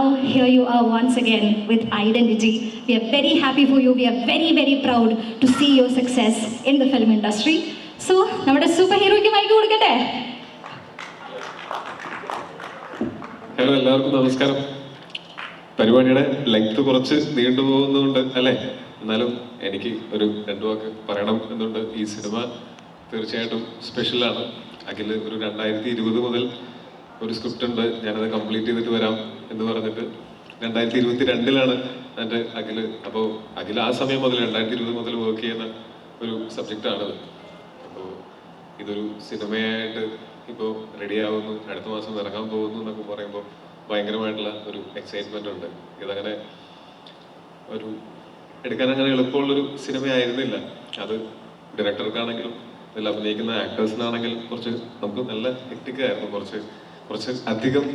now here you are once again with Identity. We are very happy for you. We are very, very proud to see your success in the film industry. So, നമ്മുടെ super ഹീറോയ്ക്ക് mike കൊടുക്കട്ടെ hello എല്ലാവർക്കും നമസ്കാരം പരിപാടിയുടെ length കുറച്ച് നീണ്ടു പോകുന്നുണ്ട് അല്ലേ എന്നാലും എനിക്ക് ഒരു രണ്ടു വാക്ക് പറയണം എന്നുണ്ട് ഈ സിനിമ തീർച്ചയായിട്ടും സ്പെഷ്യലാണ് അഖിൽ ഒരു രണ്ടായിരത്തി ഇരുപത് മുതൽ ഒരു സ്ക്രിപ്റ്റ് ഉണ്ട്. ഞാനത് കംപ്ലീറ്റ് ചെയ്തിട്ട് വരാം എന്ന് പറഞ്ഞിട്ട് രണ്ടായിരത്തി ഇരുപത്തി രണ്ടിലാണ് എന്റെ അഖിൽ. അപ്പോൾ അഖിൽ ആ സമയം മുതൽ രണ്ടായിരത്തി ഇരുപത് മുതൽ വർക്ക് ചെയ്യുന്ന ഒരു സബ്ജക്റ്റാണത് അപ്പോൾ ഇതൊരു സിനിമയായിട്ട് ഇപ്പോൾ റെഡി ആവുന്നു. അടുത്ത മാസം ഇറങ്ങാൻ പോകുന്നു എന്നൊക്കെ പറയുമ്പോൾ ഭയങ്കരമായിട്ടുള്ള ഒരു എക്സൈറ്റ്മെന്റ് ഉണ്ട്. ഇതങ്ങനെ ഒരു എടുക്കാൻ അങ്ങനെ എളുപ്പമുള്ളൊരു സിനിമയായിരുന്നില്ല. അത് ഡയറക്ടർക്കാണെങ്കിലും ഇതിൽ അഭിനയിക്കുന്ന ആക്ടേഴ്സിനാണെങ്കിലും കുറച്ച് നമുക്ക് നല്ല ഹെക്ടിക് ആയിരുന്നു. കുറച്ച് കുറച്ച് അധികം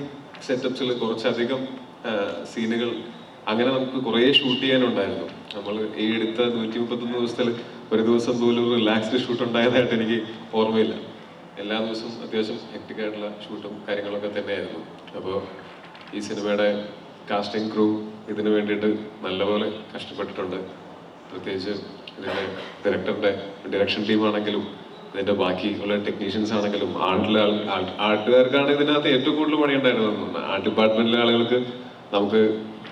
സെറ്റപ്സിൽ കുറച്ചധികം സീനുകൾ അങ്ങനെ നമുക്ക് കുറേ ഷൂട്ട് ചെയ്യാനുണ്ടായിരുന്നു. നമ്മൾ ഈ എടുത്ത നൂറ്റി മുപ്പത്തൊന്ന് ദിവസത്തിൽ ഒരു ദിവസം പോലും റിലാക്സ്ഡ് ഷൂട്ട് ഉണ്ടായതായിട്ട് എനിക്ക് ഓർമ്മയില്ല. എല്ലാ ദിവസവും അത്യാവശ്യം ഹെക്ടിക് ആയിട്ടുള്ള ഷൂട്ടും കാര്യങ്ങളൊക്കെ തന്നെയായിരുന്നു. അപ്പോൾ ഈ സിനിമയുടെ കാസ്റ്റിംഗ് ക്രൂ ഇതിനു വേണ്ടിയിട്ട് നല്ലപോലെ കഷ്ടപ്പെട്ടിട്ടുണ്ട്. പ്രത്യേകിച്ച് ഇതിന്റെ ഡയറക്ടറുടെ ഡയറക്ഷൻ ടീമാണെങ്കിലും ഇതിന്റെ ബാക്കി ഉള്ള ടെക്നീഷ്യൻസ് ആണെങ്കിലും ആർട്ടിലെ ആർട്ടുകാർക്കാണ് ഇതിനകത്ത് ഏറ്റവും കൂടുതൽ പണി ഉണ്ടായിരുന്നത് ആർട്ട് ഡിപ്പാർട്ട്മെന്റിലെ ആളുകൾക്ക് നമുക്ക്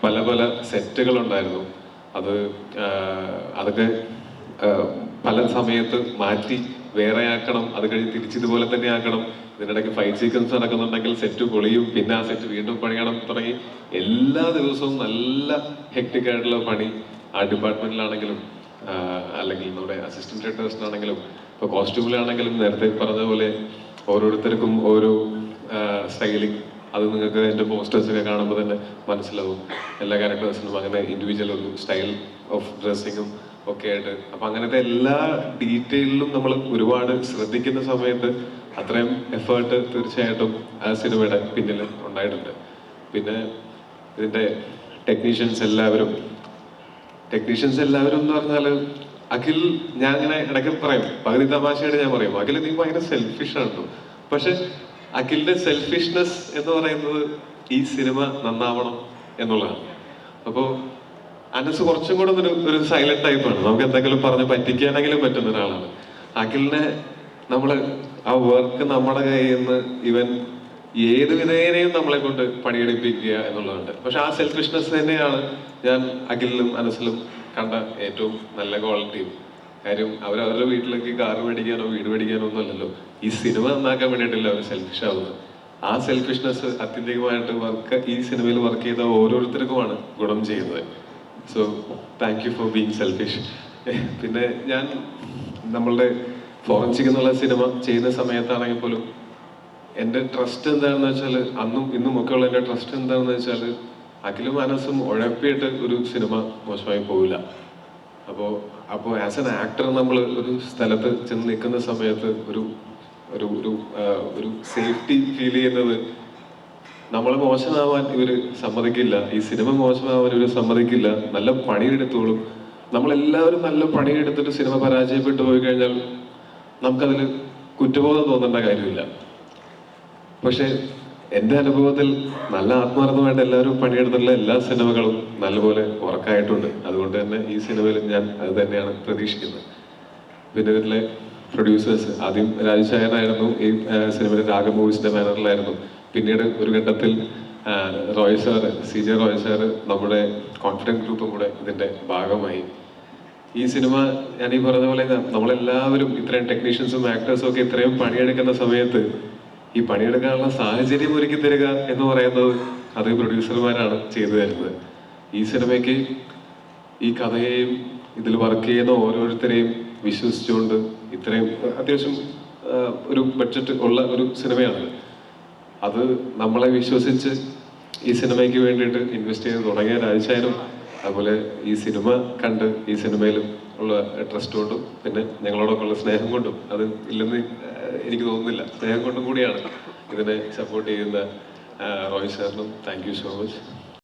പല പല സെറ്റുകൾ ഉണ്ടായിരുന്നു. അത് അതൊക്കെ പല സമയത്ത് മാറ്റി വേറെ ആക്കണം അത് കഴിഞ്ഞ് തിരിച്ചിതുപോലെ തന്നെ ആക്കണം. ഇതിനിടയ്ക്ക് ഫൈറ്റ് സീക്വൻസ് നടക്കുന്നുണ്ടെങ്കിൽ സെറ്റ് പൊളിയും പിന്നെ ആ സെറ്റ് വീണ്ടും പണിയണം തുടങ്ങി. എല്ലാ ദിവസവും നല്ല ഹെക്ടിക് ആയിട്ടുള്ള പണി ആ ഡിപ്പാർട്ട്മെന്റിലാണെങ്കിലും അല്ലെങ്കിൽ നമ്മുടെ അസിസ്റ്റന്റ് ഡയറക്ടേഴ്സിനാണെങ്കിലും ഇപ്പോൾ കോസ്റ്റ്യൂമിലാണെങ്കിലും നേരത്തെ പറഞ്ഞതുപോലെ പോലെ ഓരോരുത്തർക്കും ഓരോ സ്റ്റൈലിംഗ് അത് നിങ്ങൾക്ക് എന്റെ പോസ്റ്റേഴ്സൊക്കെ കാണുമ്പോൾ തന്നെ മനസ്സിലാവും. എല്ലാ ക്യാരക്ടേഴ്സിനും അങ്ങനെ ഇൻഡിവിജ്വൽ ഒരു സ്റ്റൈൽ ഓഫ് ഡ്രസ്സിങ്ങും ഒക്കെ ആയിട്ട്. അപ്പം അങ്ങനത്തെ എല്ലാ ഡീറ്റെയിലും നമ്മൾ ഒരുപാട് ശ്രദ്ധിക്കുന്ന സമയത്ത് അത്രയും എഫേർട്ട് തീർച്ചയായിട്ടും ആ സിനിമയുടെ പിന്നിൽ ഉണ്ടായിട്ടുണ്ട്. പിന്നെ ഇതിന്റെ ടെക്നീഷ്യൻസ് എല്ലാവരും ടെക്നീഷ്യൻസ് എല്ലാവരും എന്ന് പറഞ്ഞാൽ അഖിൽ ഞാൻ ഇങ്ങനെ ഇടയ്ക്ക് പറയും പകുതി തമാശയോട് ഞാൻ പറയും അഖിൽ നീ ഭയങ്കര സെൽഫിഷ് ആണ് പക്ഷെ അഖിലിന്റെ സെൽഫിഷ്നെസ് എന്ന് പറയുന്നത് ഈ സിനിമ നന്നാവണം എന്നുള്ളതാണ്. അപ്പോൾ അനസ് കുറച്ചും കൂടെ ഒരു ഒരു സൈലന്റ് ടൈപ്പാണ് നമുക്ക് എന്തെങ്കിലും പറഞ്ഞ് പറ്റിക്കാനെങ്കിലും പറ്റുന്ന ഒരാളാണ്. അഖിലിനെ നമ്മൾ ആ വർക്ക് നമ്മുടെ കയ്യിൽ നിന്ന് ഇവൻ ഏത് വിധേനയും നമ്മളെ കൊണ്ട് പണിയെടുപ്പിക്കുക എന്നുള്ളതുണ്ട്. പക്ഷെ ആ സെൽഫിഷ്നെസ് തന്നെയാണ് ഞാൻ അഖിലിലും അനസിലും കണ്ട ഏറ്റവും നല്ല ക്വാളിറ്റിയും കാര്യം അവർ അവരുടെ വീട്ടിലേക്ക് കാർ മേടിക്കാനോ വീട് മേടിക്കാനോ ഒന്നുമല്ലല്ലോ ഈ സിനിമ നന്നാക്കാൻ വേണ്ടിയിട്ടല്ല അവർ സെൽഫിഷ് ആവുന്നത്. ആ സെൽഫിഷ്നെസ് അത്യന്തികമായിട്ട് വർക്ക് ഈ സിനിമയിൽ വർക്ക് ചെയ്ത ഓരോരുത്തർക്കുമാണ് ഗുണം ചെയ്യുന്നത്. So thank you for being selfish പിന്നെ ഞാൻ നമ്മളുടെ ഫോറൻസിക് എന്നുള്ള സിനിമ ചെയ്യുന്ന സമയത്താണെങ്കിൽ പോലും എന്റെ ട്രസ്റ്റ് എന്താണെന്ന് വെച്ചാൽ അന്നും ഇന്നും ഒക്കെ ഉള്ള എന്റെ ട്രസ്റ്റ് എന്താണെന്ന് വെച്ചാൽ അഖിലും മനസ്സും ഉഴപ്പിയിട്ട് ഒരു സിനിമ മോശമായി പോവില്ല. അപ്പോൾ അപ്പോൾ ആസ് എൻ ആക്ടർ നമ്മൾ ഒരു സ്ഥലത്ത് ചെന്ന് നിൽക്കുന്ന സമയത്ത് ഒരു ഒരു ഒരു ഒരു സേഫ്റ്റി ഫീൽ ചെയ്യുന്നത് നമ്മൾ മോശമാവാൻ ഇവർ സമ്മതിക്കില്ല. ഈ സിനിമ മോശമാവാൻ ഇവർ സമ്മതിക്കില്ല. നല്ല പണിയെടുത്തോളും. നമ്മളെല്ലാവരും നല്ല പണിയെടുത്തിട്ട് സിനിമ പരാജയപ്പെട്ടു പോയി കഴിഞ്ഞാൽ നമുക്കതിൽ കുറ്റബോധം തോന്നേണ്ട കാര്യമില്ല. പക്ഷെ എന്റെ അനുഭവത്തിൽ നല്ല ആത്മാർത്ഥമായിട്ട് എല്ലാവരും പണിയെടുത്തിട്ടുള്ള എല്ലാ സിനിമകളും നല്ലപോലെ ഉറക്കായിട്ടുണ്ട്. അതുകൊണ്ട് തന്നെ ഈ സിനിമയിലും ഞാൻ അത് തന്നെയാണ് പ്രതീക്ഷിക്കുന്നത്. പിന്നെ ഇതിലെ പ്രൊഡ്യൂസേഴ്സ് ആദ്യം രാജശായനായിരുന്നു ഈ സിനിമയുടെ രാഗ മൂവീസിന്റെ ബാനറിലായിരുന്നു പിന്നീട് ഒരു ഘട്ടത്തിൽ Roy sir C J Roy sir നമ്മുടെ കോൺഫിഡൻസ് ഗ്രൂപ്പും കൂടെ ഇതിന്റെ ഭാഗമായി. ഈ സിനിമ ഞാൻ ഈ പറഞ്ഞ പോലെ നമ്മളെല്ലാവരും ഇത്രയും ടെക്നീഷ്യൻസും ആക്ടേഴ്സും ഒക്കെ ഇത്രയും പണിയെടുക്കുന്ന സമയത്ത് ഈ പണിയെടുക്കാനുള്ള സാഹചര്യം ഒരുക്കി തരിക എന്ന് പറയുന്നത് അത് പ്രൊഡ്യൂസർമാരാണ് ചെയ്തു തരുന്നത്. ഈ സിനിമയ്ക്ക് ഈ കഥയെയും ഇതിൽ വർക്ക് ചെയ്യുന്ന ഓരോരുത്തരെയും വിശ്വസിച്ചുകൊണ്ട് ഇത്രയും അത്യാവശ്യം ഒരു ബഡ്ജറ്റ് ഉള്ള ഒരു സിനിമയാണ് അത് നമ്മളെ വിശ്വസിച്ച് ഈ സിനിമയ്ക്ക് വേണ്ടിയിട്ട് ഇൻവെസ്റ്റ് ചെയ്ത് തുടങ്ങിയ രാജശാനും അതുപോലെ ഈ സിനിമ കണ്ട് ഈ സിനിമയിലും ഉള്ള ട്രസ്റ്റ് കൊണ്ടും പിന്നെ ഞങ്ങളോടൊക്കെ ഉള്ള സ്നേഹം കൊണ്ടും അത് ഇല്ലെന്ന് എനിക്ക് തോന്നുന്നില്ല. സ്നേഹം കൊണ്ടും കൂടിയാണ് ഇതിനെ സപ്പോർട്ട് ചെയ്യുന്ന റോയ് സാറിനും താങ്ക് യു സോ മച്ച്